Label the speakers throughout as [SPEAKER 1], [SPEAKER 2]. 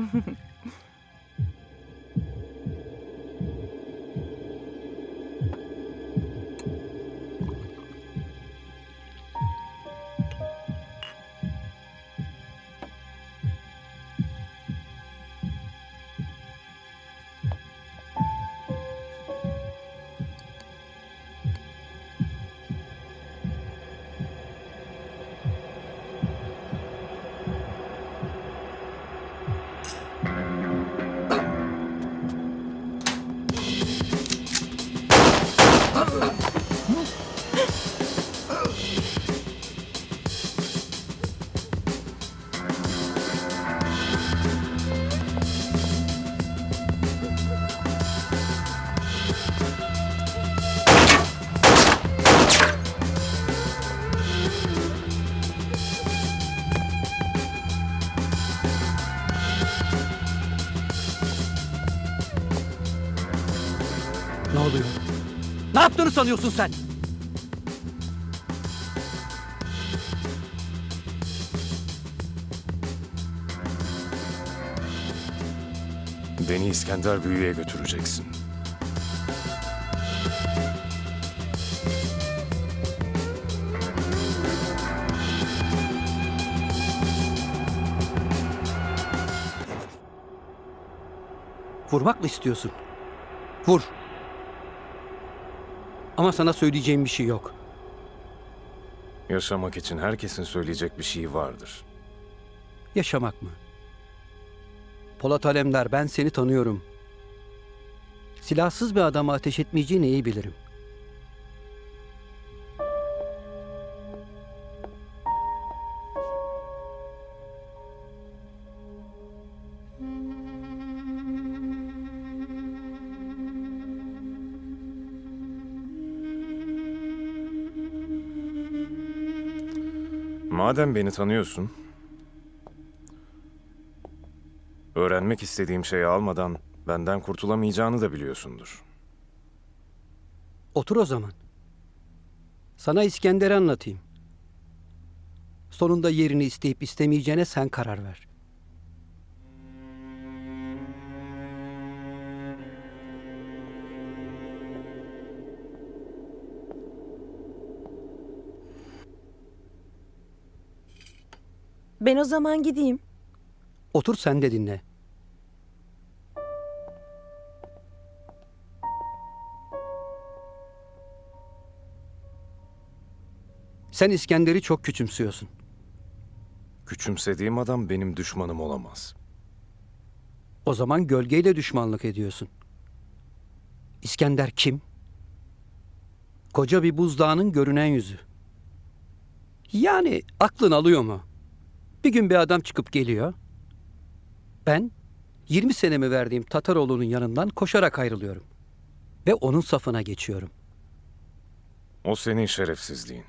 [SPEAKER 1] Ne oluyor? Ne yaptığını sanıyorsun sen?
[SPEAKER 2] Beni İskender Büyü'ye götüreceksin.
[SPEAKER 1] Vurmak mı istiyorsun? Vur. Ama sana söyleyeceğim bir şey yok.
[SPEAKER 2] Yaşamak için herkesin söyleyecek bir şeyi vardır.
[SPEAKER 1] Yaşamak mı? Polat Alemdar ben seni tanıyorum. Silahsız bir adama ateş etmeyeceğini iyi bilirim.
[SPEAKER 2] Madem beni tanıyorsun, öğrenmek istediğim şeyi almadan benden kurtulamayacağını da biliyorsundur.
[SPEAKER 1] Otur o zaman. Sana İskender'i anlatayım. Sonunda yerini isteyip istemeyeceğine sen karar ver.
[SPEAKER 3] Ben o zaman gideyim.
[SPEAKER 1] Otur sen de dinle. Sen İskender'i çok küçümsüyorsun.
[SPEAKER 2] Küçümsediğim adam benim düşmanım olamaz.
[SPEAKER 1] O zaman gölgeyle düşmanlık ediyorsun. İskender kim? Koca bir buzdağının görünen yüzü. Yani aklın alıyor mu? Bir gün bir adam çıkıp geliyor. Ben 20 senemi verdiğim Tataroğlu'nun yanından koşarak ayrılıyorum. Ve onun safına geçiyorum.
[SPEAKER 2] O senin şerefsizliğin.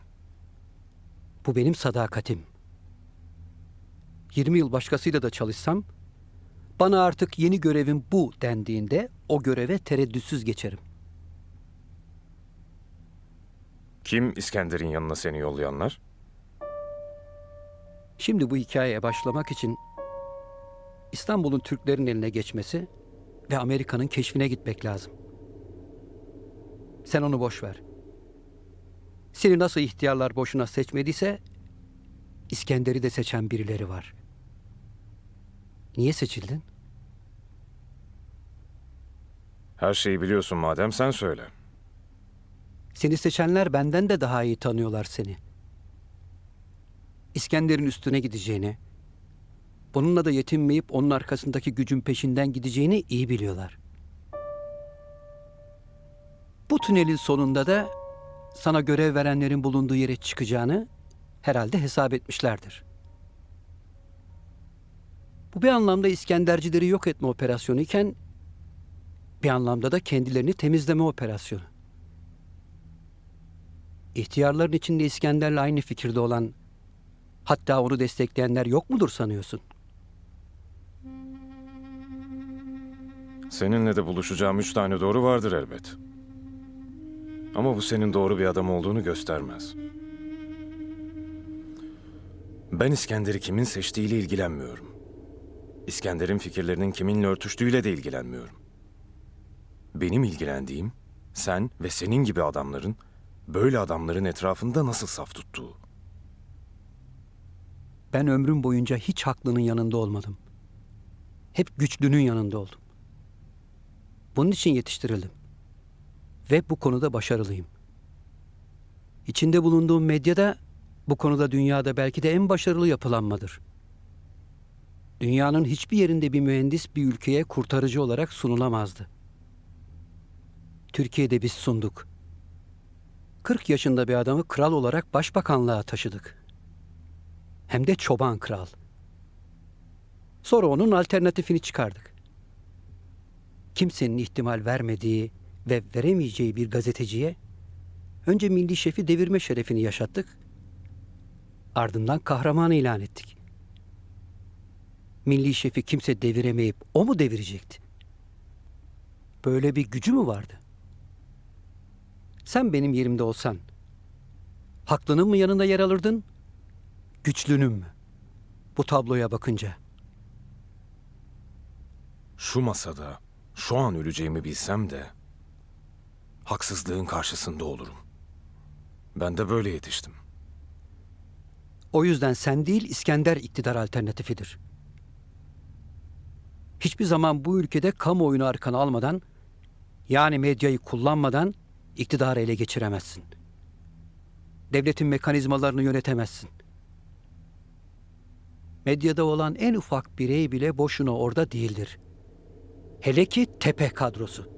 [SPEAKER 1] Bu benim sadakatim. 20 yıl başkasıyla da çalışsam bana artık yeni görevim bu dendiğinde o göreve tereddütsüz geçerim.
[SPEAKER 2] Kim İskender'in yanına seni yollayanlar?
[SPEAKER 1] Şimdi bu hikayeye başlamak için İstanbul'un Türklerin eline geçmesi ve Amerika'nın keşfine gitmek lazım. Sen onu boş ver. Seni nasıl ihtiyarlar boşuna seçmediyse İskender'i de seçen birileri var. Niye seçildin?
[SPEAKER 2] Her şeyi biliyorsun madem sen söyle.
[SPEAKER 1] Seni seçenler benden de daha iyi tanıyorlar seni. İskender'in üstüne gideceğini, bununla da yetinmeyip onun arkasındaki gücün peşinden gideceğini iyi biliyorlar. Bu tünelin sonunda da sana görev verenlerin bulunduğu yere çıkacağını herhalde hesap etmişlerdir. Bu bir anlamda İskendercileri yok etme operasyonu iken bir anlamda da kendilerini temizleme operasyonu. İhtiyarların içinde İskender'le aynı fikirde olan, hatta onu destekleyenler yok mudur sanıyorsun?
[SPEAKER 2] Seninle de buluşacağım üç tane doğru vardır elbet. Ama bu senin doğru bir adam olduğunu göstermez. Ben İskender'i kimin seçtiğiyle ilgilenmiyorum. İskender'in fikirlerinin kiminle örtüştüğüyle de ilgilenmiyorum. Benim ilgilendiğim sen ve senin gibi adamların böyle adamların etrafında nasıl saf tuttuğu.
[SPEAKER 1] Ben ömrüm boyunca hiç haklının yanında olmadım. Hep güçlünün yanında oldum. Bunun için yetiştirildim. Ve bu konuda başarılıyım. İçinde bulunduğum medyada bu konuda dünyada belki de en başarılı yapılanmadır. Dünyanın hiçbir yerinde bir mühendis bir ülkeye kurtarıcı olarak sunulamazdı. Türkiye'de biz sunduk. 40 yaşında bir adamı kral olarak başbakanlığa taşıdık hem de çoban kral. Sonra onun alternatifini çıkardık. Kimsenin ihtimal vermediği ve veremeyeceği bir gazeteciye önce milli şefi devirme şerefini yaşattık. Ardından kahraman ilan ettik. Milli şefi kimse deviremeyip o mu devirecekti? Böyle bir gücü mü vardı? Sen benim yerimde olsan haklının mı yanında yer alırdın, güçlünün mü? Bu tabloya bakınca.
[SPEAKER 2] Şu masada şu an öleceğimi bilsem de haksızlığın karşısında olurum. Ben de böyle yetiştim.
[SPEAKER 1] O yüzden sen değil İskender iktidar alternatifidir. Hiçbir zaman bu ülkede kamuoyunu arkana almadan, yani medyayı kullanmadan iktidarı ele geçiremezsin. Devletin mekanizmalarını yönetemezsin. Medyada olan en ufak birey bile boşuna orada değildir. Hele ki tepe kadrosu.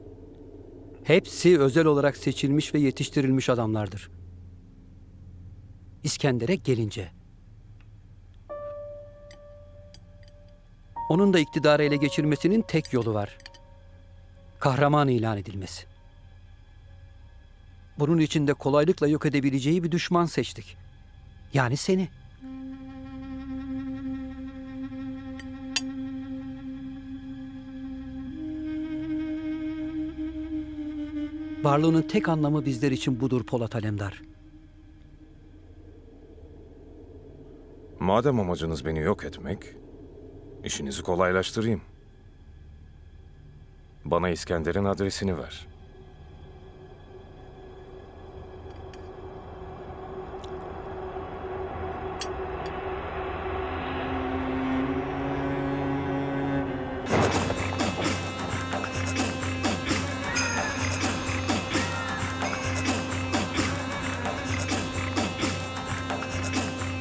[SPEAKER 1] Hepsi özel olarak seçilmiş ve yetiştirilmiş adamlardır. İskender'e gelince. Onun da iktidarı ele geçirmesinin tek yolu var. Kahraman ilan edilmesi. Bunun için de kolaylıkla yok edebileceği bir düşman seçtik. Yani seni. Varlığının tek anlamı bizler için budur Polat Alemdar.
[SPEAKER 2] Madem amacınız beni yok etmek, işinizi kolaylaştırayım. Bana İskender'in adresini ver.